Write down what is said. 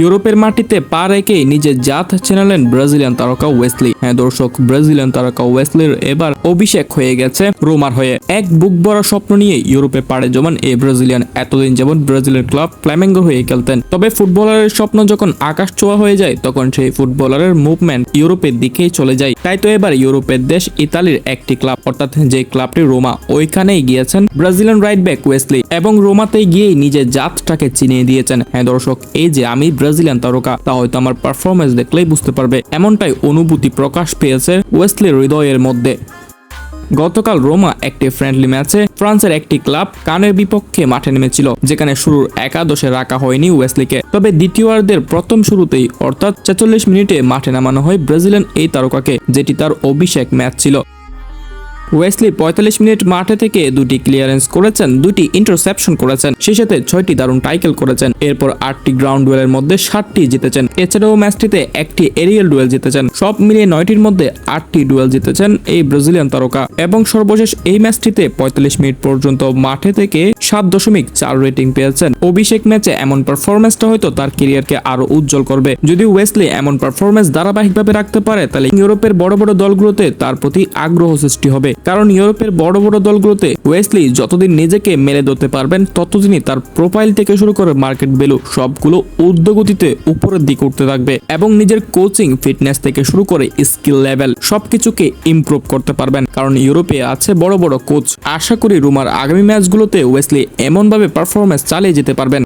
ইউরোপের মাটিতে পা রেখেই নিজের জাত চেনালেন ব্রাজিলিয়ান তারকা ওয়েসলি। হ্যাঁ দর্শক, ব্রাজিলিয়ান তারকা ওয়েসলির এবার অভিষেক হয়ে গেছে রোমার হয়ে। এক বুক বড় স্বপ্ন নিয়ে ইউরোপে পাড়ে জমান এই ব্রাজিলিয়ান। এতদিন যেমন ব্রাজিলের ক্লাব ফ্ল্যামেঙ্গো হয়ে খেলতেন, তবে ফুটবলারের স্বপ্ন যখন আকাশ ছোঁয়া হয়ে যায়, তখন সেই ফুটবলারের মুভমেন্ট ইউরোপের দিকেই চলে যায়। তাই তো এবার ইউরোপের দেশ ইতালির একটি ক্লাব, অর্থাৎ যে ক্লাবটি রোমা, ওইখানেই গিয়েছেন ব্রাজিলিয়ান রাইট ব্যাক ওয়েসলি এবং রোমাতে গিয়েই নিজের জাতটাকে চিনিয়ে দিয়েছেন। হ্যাঁ দর্শক, এই যে আমি ব্রাজিলিয়ান তারকা, তা হয়তো আমার পারফরমেন্স দেখলেই বুঝতে পারবে। এমনটাই অনুভূতি প্রকাশ পেয়েছে ওয়েসলির হৃদয়ের মধ্যে। গতকাল রোমা একটি ফ্রেন্ডলি ম্যাচে ফ্রান্সের একটি ক্লাব কানের বিপক্ষে মাঠে নেমেছিল, যেখানে শুরুর একাদশে রাখা হয়নি ওয়েসলিকে। তবে দ্বিতীয়ার্ধের প্রথম শুরুতেই, অর্থাৎ ছেচল্লিশ মিনিটে মাঠে নামানো হয় ব্রাজিলিয়ান এই তারকাকে, যেটি তার অভিষেক ম্যাচ ছিল। ওয়েসলি পঁয়তাল্লিশ মিনিট মাঠে থেকে দুটি ক্লিয়ারেন্স করেছেন, দুটি ইন্টারসেপশন করেছেন, সেই সাথে ছয়টি দারুণ টাইকেল করেছেন। এরপর আটটি গ্রাউন্ড ডুয়েলের মধ্যে সাতটি জিতেছেন। এছাড়াও ম্যাচটিতে একটি এরিয়াল ডুয়েল জিতেছেন। সব মিলিয়ে নয়টির মধ্যে আটটি ডুয়েল জিতেছেন এই ব্রাজিলিয়ান তারকা। এবং সর্বশেষ এই ম্যাচটিতে পঁয়তাল্লিশ মিনিট পর্যন্ত মাঠে থেকে সাত দশমিক চার রেটিং পেয়েছেন। অভিষেক ম্যাচে এমন পারফরমেন্সটা হয়তো তার কেরিয়ারকে আরও উজ্জ্বল করবে। যদি ওয়েসলি এমন পারফরমেন্স ধারাবাহিকভাবে রাখতে পারে, তাহলে ইউরোপের বড় বড় দলগুলোতে তার প্রতি আগ্রহ সৃষ্টি হবে। কারণ ইউরোপের বড় বড় দলগুলোতে ওয়েসলি যতদিন নিজেকে মেলে ধরতে পারবেন, ততদিনই তার প্রোফাইল থেকে শুরু করে মার্কেট ভ্যালু সবগুলো উদ্যোগতিতে উপরের দিকে উঠতে থাকবে এবং নিজের কোচিং, ফিটনেস থেকে শুরু করে স্কিল লেভেল সবকিছুকে ইমপ্রুভ করতে পারবেন। কারণ ইউরোপে আছে বড় বড় কোচ। আশা করি রুমার আগামী ম্যাচগুলোতে ওয়েসলি এমনভাবে পারফরমেন্স চালিয়ে যেতে পারবেন।